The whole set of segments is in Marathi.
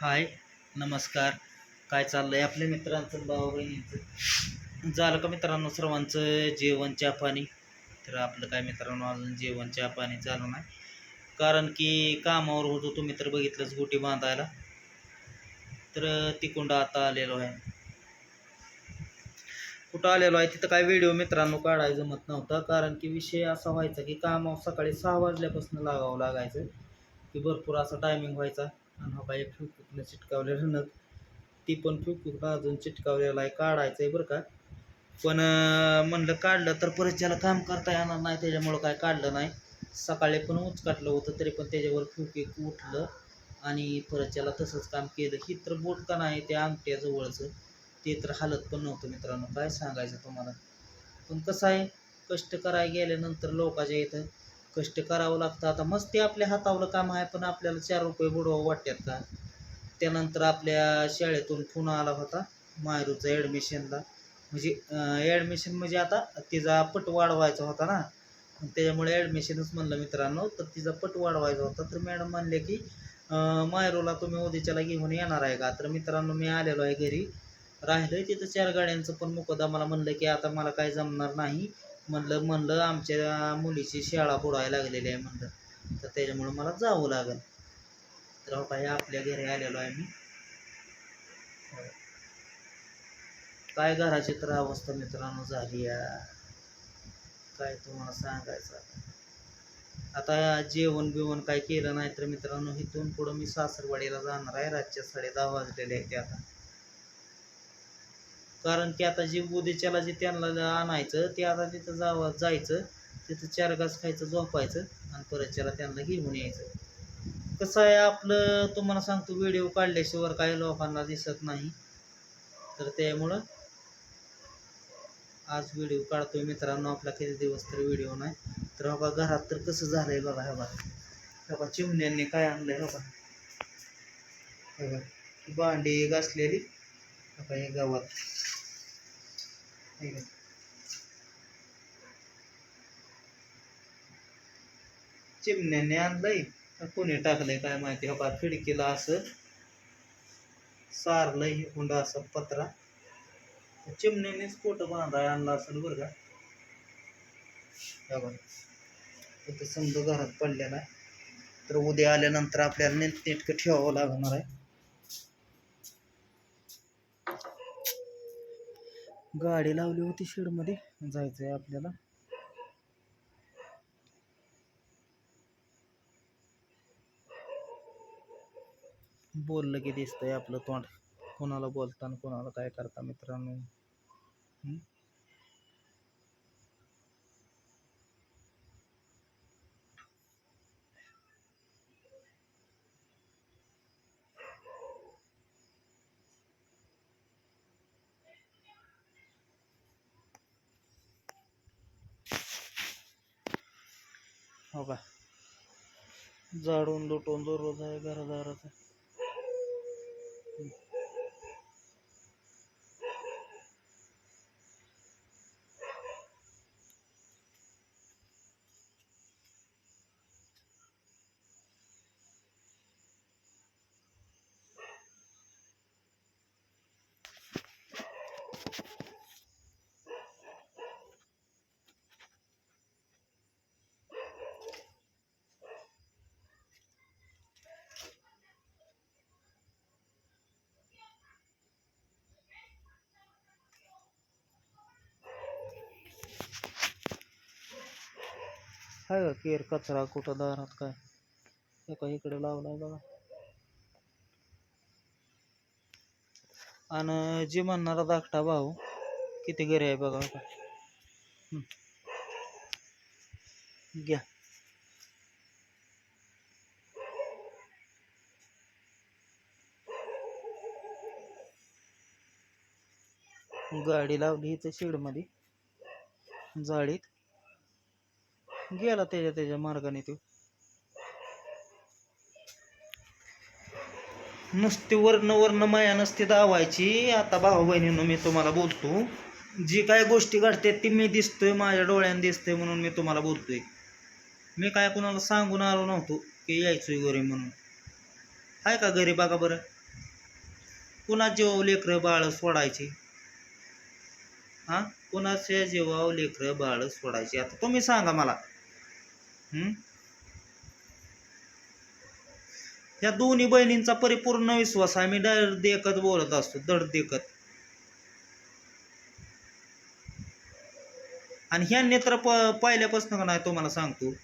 हाय नमस्कार. काय चाललं आहे आपल्या मित्रांचं भाऊ बहिणींचं झालं का मित्रांनो सर्वांचं जेवण चहा पाणी? तर आपलं काय मित्रांनो अजून जेवण चहा पाणी चालू नाही. कारण की कामावर होतो तुम्ही तर बघितलंच गोटी बांधायला. तर तिकुंड आता आलेलो आहे. कुठं आलेलो आहे तिथं काय व्हिडिओ मित्रांनो काढायला जमत नव्हता. कारण की विषय असा व्हायचा की कामावर सकाळी सहा वाजल्यापासून लागावं लागायचं. की भरपूर असा टायमिंग व्हायचा. आणि हा बाई फ्युकूकनं चिटकावलेला नग ती पण फ्युकूकनं अजून चिटकावलेला आहे काढायचं आहे बरं का. पण म्हणलं काढलं तर परत ज्याला काम करता येणार नाही त्याच्यामुळं काय काढलं नाही. सकाळी पण उचकाटलं होतं तरी पण त्याच्यावर फ्युक उठलं आणि परत त्याला तसंच काम केलं. ही तर बोट का नाही त्या अंगठ्याजवळचं ते तर हालत पण नव्हतं मित्रांनो काय सांगायचं तुम्हाला. पण कसं आहे कष्ट करायला गेल्यानंतर लोकांच्या इथं कष्ट करावं लागतं. आता मस्ती आपल्या हातावलं काम आहे पण आपल्याला चार रुपये बुडवा वाटतात का? त्यानंतर आपल्या शाळेतून फोन आला होता मायरूचा ॲडमिशनला म्हणजे ॲडमिशन म्हणजे आता तिचा पट वाढवायचा होता ना. त्याच्यामुळे ॲडमिशनच म्हणलं मित्रांनो तर तिचा पट वाढवायचा होता. तर मॅडम म्हणले की मायरूला तुम्ही उद्याच्याला घेऊन येणार आहे का? तर मित्रांनो मी आलेलो आहे घरी. राहिलं तिथं चार गाड्यांचं पण मुकदा मला म्हणलं की आता मला काय जमणार नाही. म्हणलं म्हणलं आमच्या मुलीची शाळा बुडायला लागलेली आहे म्हणलं. तर त्याच्यामुळं मला जावं लागेल. तर हो आपल्या घरी आलेलो आहे मी. काय घराची तर अवस्था मित्रांनो झाली या. काय तुम्हाला सांगायचं आता. आता जेवण बिवण काय केलं नाही तर मित्रांनो इथून पुढं मी सासरवाडीला जाणार आहे. रातच्या साडे दहा वाजलेले आहेत ते आता. कारण की आता जे उद्याच्याला जे त्यांना आणायचं ते आता तिथं जावा जायचं तिथं चार घास खायचं झोपायचं आणि परत त्याला त्यांना घेऊन यायचं. कसं आहे आपलं तुम्हाला सांगतो व्हिडिओ काढल्याशिवाय काही लोकांना दिसत नाही. तर त्यामुळं आज व्हिडिओ काढतोय मित्रांनो आपला किती दिवस तर व्हिडिओ नाही. तर बाबा घरात तर कसं झालंय बघा हे बाबा हे चिमण्यांनी काय आणलंय बाबा हे बघा भांडी घासलेली हे हे गावात. चिमण्याने आणलंय. कोणी टाकलंय काय माहिती? हो का? खिडकीला असं सारलंय हे हुंडा असं पत्रा. चिमण्यानेच पोट बांधाय आणला असेल बरं का? हो समजा घरात पडलेला आहे. तर उद्या आल्यानंतर आपल्याला नीट नेटकं ठेवावं लागणार आहे. गाडी लावली होती शेडमध्ये. जायचं आहे आपल्याला. बोललं की दिसतंय आपलं तोंड. कोणाला बोलताना कोणाला काय करता मित्रांनो? हो का? झाडून लुटून दररोज आहे घरादाराचं हाय का केर कचरा कुठं दारात काय? एका इकडे लावलाय बघा. आणि जे म्हणणारा धाकटा भाऊ किती घरी आहे बघा का घ्या. गाडी लावली इथं शेडमध्ये जाळीत. गेला त्याच्या त्याच्या मार्गाने तो. नुसती वर्ण वर्ण माया नसती दावायची. आता भाऊ बहिणीनं मी तुम्हाला बोलतो. जी काय गोष्टी घडते ती मी दिसतोय माझ्या डोळ्यानं दिसतोय म्हणून मी तुम्हाला बोलतोय. मी काय कुणाला सांगून आलो नव्हतो की यायचोय घरी म्हणून. आहे का घरी बघा बरं. कुणा जीवाव लेकरं बाळ सोडायची? हा? कुणाच्या जीवाव लेकरं बाळ सोडायची? आता तुम्ही सांगा मला. या दोन्ही बहिणींचा परिपूर्ण विश्वास आहे. मी डर देखत बोलत असतो. दड देखत. आणि ह्यांनी तर प पहिल्यापासून का नाही तुम्हाला सांगतो.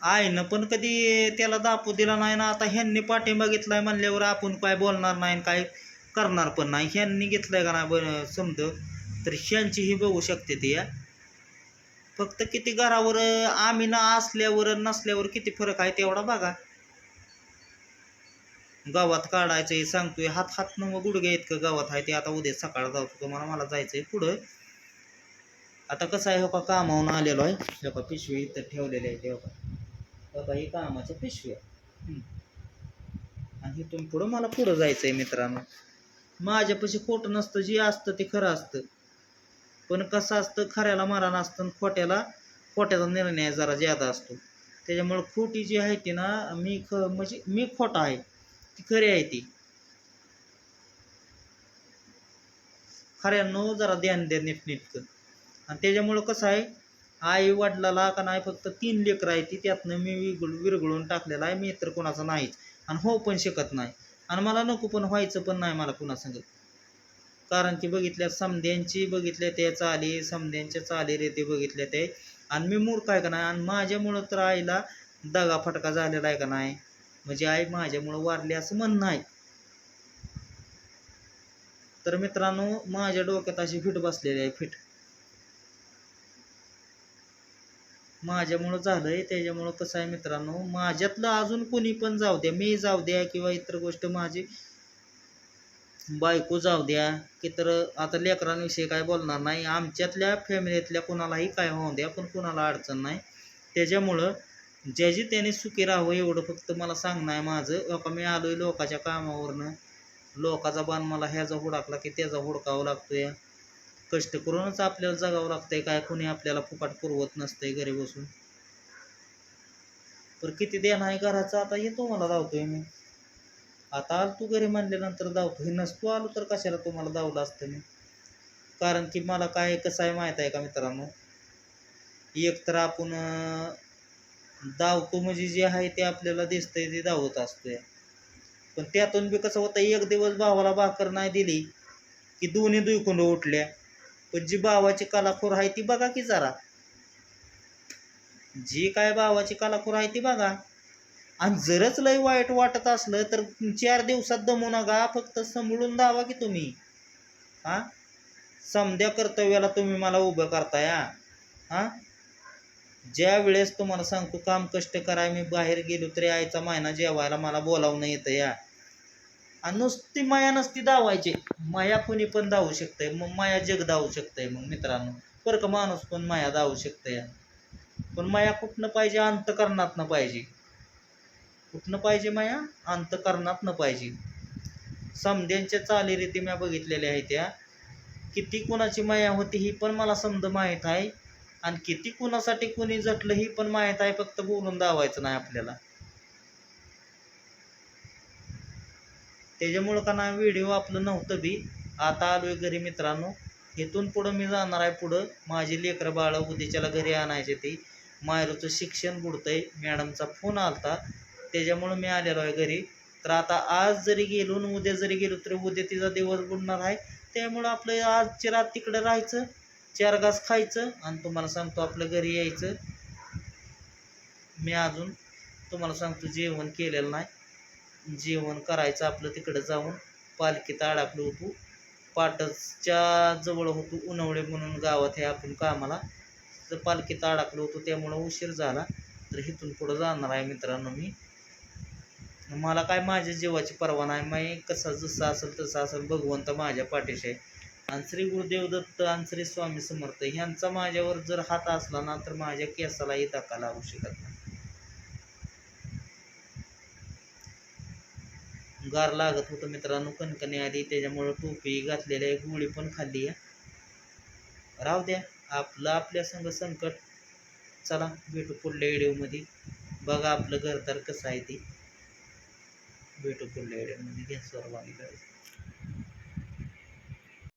आईनं पण कधी त्याला दापू दिला नाही ना आता ह्यांनी पाठिंबा घेतलाय म्हणल्यावर आपण काय बोलणार नाही आणि काय करणार पण नाही. ह्यांनी घेतलंय का नाही समज? तर ह्यांची ही बघू शकते ती या फक्त किती घरावर आम्ही ना असल्यावर नसल्यावर किती फरक आहे तेवढा बघा. गावात काढायचं हे सांगतोय हात हात न गुडघे इतकं गावात आहे ते. आता उद्या सकाळ जातो तुम्हाला मला जायचंय पुढं. आता कसं आहे हो का कामावून आलेलो आहे. हो का पिशवी इथं ठेवलेली आहे ते हो का हो ही कामाचं पिशवी आहे. आणि इथून पुढं मला पुढं जायचं आहे मित्रांनो. माझ्यापाशी खोटं नसतं जे असतं ते खरं असतं. पण कसं असतं खऱ्याला मरण असतं आणि खोट्याला खोट्याचा निर्णय जरा ज्यादा असतो. त्याच्यामुळं खोटी जी आहे ती ना मी ख म्हणजे मी खोटा आहे. ती खरी आहे ती. खऱ्यानं जरा ध्यान द्या नीटनीटकं. आणि त्याच्यामुळं कसं आहे आई वडिलाला का नाही फक्त तीन लेकरं आहे ती त्यातनं मी विगळ विरघळून टाकलेला आहे मी तर कोणाचा नाहीच. आणि हो पण शकत नाही. आणि मला नको पण व्हायचं पण नाही मला कुणा सांगत कारण की बघितल्या समध्यांची बघितल्या ते चाली समध्यांच्या चाली रे ते बघितल्या ते. आणि मी मूर्ख आहे का नाही? आणि माझ्यामुळं तर आईला दगा फटका झालेला आहे का नाही? म्हणजे आई माझ्यामुळं वारली असं म्हणणं आहे. तर मित्रांनो माझ्या डोक्यात अशी फिट बसलेली आहे फिट. माझ्यामुळं झालंय त्याच्यामुळं कसं आहे मित्रांनो? माझ्यातलं अजून कोणी पण जाऊ द्या मी जाऊ द्या किंवा इतर गोष्ट माझी बायको जाऊ द्या की तर आता लेकरांविषयी काय बोलणार नाही. आमच्यातल्या फॅमिलीतल्या कोणालाही काय होऊ द्या पण कोणाला अडचण नाही. त्याच्यामुळं ज्याची त्याने सुखी राहावं एवढं फक्त मला सांगणं आहे माझं. बाबा मी आलोय लोकाच्या कामावरनं. लोकाचा बाण मला ह्याचा हुडाकला की त्याचा हुडकावं लागतोय. कष्ट करूनच आपल्याला जगावं लागतंय. काय कोणी आपल्याला फुकाट पुरवत नसतंय घरी बसून. तर किती देणं आहे घराचं? आता येतो मला धावतोय मी. आता आलो तू घरी म्हणल्यानंतर धावतोय. नसतो आलो तर कशाला तुम्हाला धावलं असतं मी? कारण की मला काय कसं आहे माहीत आहे का मित्रांनो? एक तर आपण धावतो म्हणजे जे आहे ते आपल्याला दिसतंय ते धावत असतोय. पण त्यातून बी कसं होतं एक दिवस भावाला भाकर नाही दिली की दोन्ही दुखून उठल्या. पण जी भावाची कलाखोर आहे ती बघा की जरा. जी काय भावाची कलाखोर आहे ती बघा. आणि जरच लय वाईट वाटत असलं तर चार दिवसात दमू नका. फक्त समळून दावा की तुम्ही. हा? समध्या कर्तव्याला तुम्ही मला उभं करताय हा? ज्या वेळेस तुम्हाला सांगतो काम कष्ट कराय मी बाहेर गेलो तरी आईचा महिना जेवायला मला बोलावणं येतं या. आणि नुसती माया नसती धावायची. माया कोणी पण धावू शकतंय. मग माया जग धावू शकतंय मग मित्रांनो. बरं का माणूस पण माया धावू शकतंय. पण माया कुठनं पाहिजे? अंतकरणातनं पाहिजे. कुठनं पाहिजे माया? अंतकरणातनं पाहिजे. समध्यांच्या चालीरीती मी बघितलेल्या आहेत त्या. किती कुणाची माया होती ही पण मला समज माहीत आहे. आणि किती कुणासाठी कुणी जटलं ही पण माहीत आहे फक्त बोलून दावायचं नाही आपल्याला. त्याच्यामुळं का ना व्हिडिओ आपलं नव्हतं बी. आता आलोय घरी मित्रांनो. इथून पुढं मी जाणार आहे पुढं. माझी लेकरं बाळ उद्याच्याला घरी आणायचे ते. मायरूचं शिक्षण बुडतंय. मॅडमचा फोन आलता. त्याच्यामुळं मी आलेलो आहे घरी. तर आता आज जरी गेलो न उद्या जरी गेलो तर उद्या तिचा दिवस बुडणार आहे. त्यामुळं आपलं आजची रात तिकडे राहायचं चार घास खायचं आणि तुम्हाला सांगतो आपलं घरी यायचं. मी अजून तुम्हाला सांगतो जेवण केलेलं नाही. जेवण करायचं आपलं तिकडं जाऊन. पालखीत अडकलो होतो. पाटसच्या जवळ होतो उन्हावळे म्हणून गावात हे आपण कामाला. तर पालखीत अडकलो होतो त्यामुळं उशीर झाला. तर इथून पुढं जाणार आहे मित्रांनो मी. मला काय माझ्या जीवाची पर्वा नाही. मी कसं जसं असेल तसं असेल भगवंत माझ्या पाठीशी आहे. आणि श्री गुरुदेव दत्त आणि श्री स्वामी समर्थ ह्यांचा माझ्यावर जर हात असला ना तर माझ्या केसालाही धक्का लागू शकत नाही. गार लागत होतं मित्रांनो कणकणी आली त्याच्यामुळं टोपी घातलेली आहे गोळी पण खाल्ली आहे. राहू द्या आपलं आपल्या संग संकट. चला भेटू पुढल्या व्हिडिओमध्ये बघा आपलं घरदार कसं आहे ते. भेटू पुढल्या व्हिडिओमध्ये गॅसवर वाणी करायचं